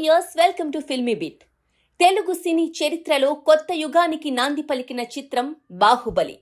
Viewers welcome to Filmy Beat Telugu సినీ చరిత్రలో కొత్త యుగానికి నాంది పలికిన చిత్రం బాహుబలి.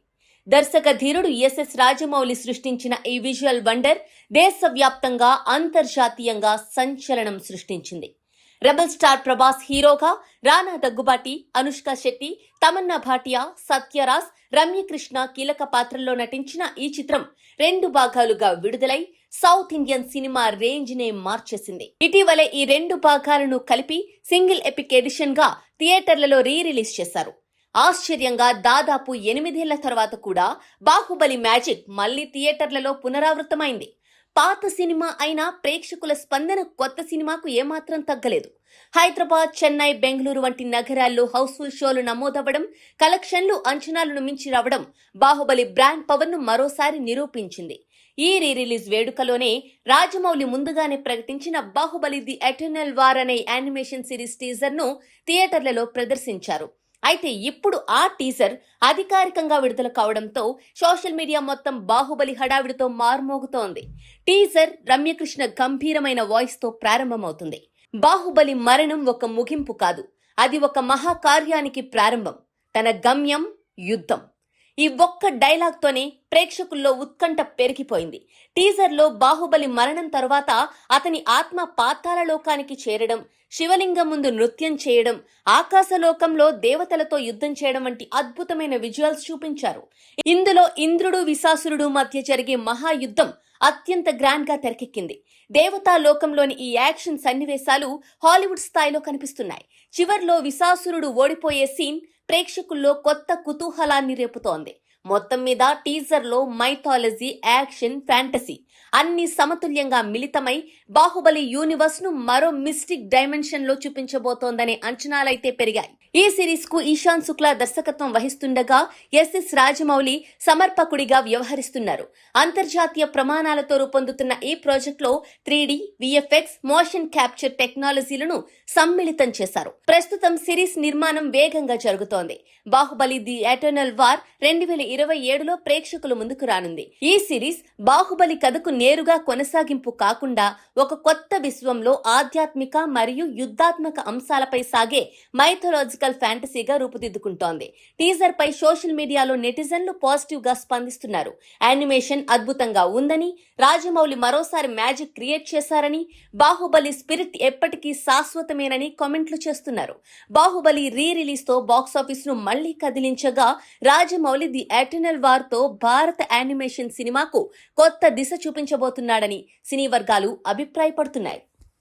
దర్శక ధీరుడు ఎస్ఎస్ రాజమౌళి సృష్టించిన ఈ విజువల్ వండర్ దేశవ్యాప్తంగా అంతర్జాతీయంగా సంచలనం సృష్టించింది. రెబల్ స్టార్ ప్రభాస్ హీరోగా రానా దగ్గుబాటి అనుష్క శెట్టి తమన్నా భాటియా సత్యరాజ్ రమ్యకృష్ణ కీలక పాత్రల్లో నటించిన ఈ చిత్రం రెండు భాగాలుగా విడుదలై సౌత్ ఇండియన్ సినిమా రేంజ్ నే మార్చేసింది. ఇటీవలే ఈ రెండు భాగాలను కలిపి సింగిల్ ఎపిక్ ఎడిషన్గా థియేటర్లలో రీ రిలీజ్ చేశారు. ఆశ్చర్యంగా దాదాపు ఎనిమిదేళ్ళ తర్వాత కూడా బాహుబలి మ్యాజిక్ మళ్ళీ థియేటర్లలో పునరావృతమైంది. పాత సినిమా అయినా ప్రేక్షకుల స్పందన కొత్త సినిమాకు ఏమాత్రం తగ్గలేదు. హైదరాబాద్ చెన్నై బెంగళూరు వంటి నగరాల్లో హౌస్ఫుల్ షోలు నమోదవ్వడం కలెక్షన్లు అంచనాలను మించి రావడం బాహుబలి బ్రాండ్ పవర్ను మరోసారి నిరూపించింది. ఈ రీ రిలీజ్ వేడుకలోనే రాజమౌళి ముందుగానే ప్రకటించిన బాహుబలి ది ఎటర్నల్ వార్ అనే యానిమేషన్ సిరీస్ టీజర్ను థియేటర్లలో ప్రదర్శించారు. అయితే ఇప్పుడు ఆ టీజర్ అధికారికంగా విడుదల కావడంతో సోషల్ మీడియా మొత్తం బాహుబలి హడావిడితో మార్మోగుతోంది. టీజర్ రమ్యకృష్ణ గంభీరమైన వాయిస్తో ప్రారంభమవుతుంది. బాహుబలి మరణం ఒక ముగింపు కాదు. అది ఒక మహాకార్యానికి ప్రారంభం. తన గమ్యం యుద్ధం. ఈ ఒక్క డైలాగ్తోనే ప్రేక్షకుల్లో ఉత్కంఠ పెరిగిపోయింది. టీజర్లో బాహుబలి మరణం తర్వాత అతని ఆత్మ పాతాల లోకానికి చేరడం శివలింగం ముందు నృత్యం చేయడం ఆకాశలోకంలో దేవతలతో యుద్ధం చేయడం వంటి అద్భుతమైన విజువల్స్ చూపించారు. ఇందులో ఇంద్రుడు విశాసురుడు మధ్య జరిగే మహాయుద్ధం అత్యంత గ్రాండ్గా తెరకెక్కింది. దేవతా లోకంలోని ఈ యాక్షన్ సన్నివేశాలు హాలీవుడ్ స్థాయిలో కనిపిస్తున్నాయి. చివర్లో విశాసురుడు ఓడిపోయే సీన్ ప్రేక్షకుల్లో కొత్త కుతూహలాన్ని రేపుతోంది. మొత్తం మీద టీజర్లో మైథాలజీ యాక్షన్ ఫ్యాంటసీ అన్ని సమతుల్యంగా మిళితమై బాహుబలి యూనివర్స్ను మరో మిస్టిక్ డైమెన్షన్లో చూపించబోతోందనే అంచనాలైతే పెరిగాయి. ఈ సిరీస్కు ఈశాన్ శుక్లా దర్శకత్వం వహిస్తుండగా ఎస్ఎస్ రాజమౌళి సమర్పకుడిగా వ్యవహరిస్తున్నారు. అంతర్జాతీయ ప్రమాణాలతో రూపొందుతున్న ఈ ప్రాజెక్ట్లో three D VFX motion capture టెక్నాలజీలను సమ్మిళితం చేశారు. ప్రస్తుతం సిరీస్ నిర్మాణం వేగంగా జరుగుతోంది. బాహుబలి ది ఎటర్నల్ వార్ రెండు వేల ఇరవై ఏడులో ప్రేక్షకుల ముందుకు రానుంది. ఈ సిరీస్ బాహుబలి కథకు నేరుగా కొనసాగింపు కాకుండా ఒక కొత్త విశ్వంలో ఆధ్యాత్మిక మరియు యుద్ధాత్మక అంశాలపై సాగే మైథలాజికల్ ఫ్యాంటసీగా రూపుదిద్దుకుంటోంది. టీజర్ పై సోషల్ మీడియాలో నెటిజన్లు పాజిటివ్గా స్పందిస్తున్నారు. యానిమేషన్ అద్భుతంగా ఉందని రాజమౌళి మరోసారి మ్యాజిక్ క్రియేట్ చేశారని బాహుబలి స్పిరిట్ ఎప్పటికీ శాశ్వతమేనని కామెంట్లు చేస్తున్నారు. బాహుబలి రీ రిలీజ్తో బాక్సాఫీస్ను మళ్ళీ కదిలించగా రాజమౌళి ది ఎటర్నల్ వార్తో భారత యానిమేషన్ సినిమాకు కొత్త దిశ చూపించబోతున్నాడని సినీ వర్గాలు అభిప్రాయపడుతున్నాయి.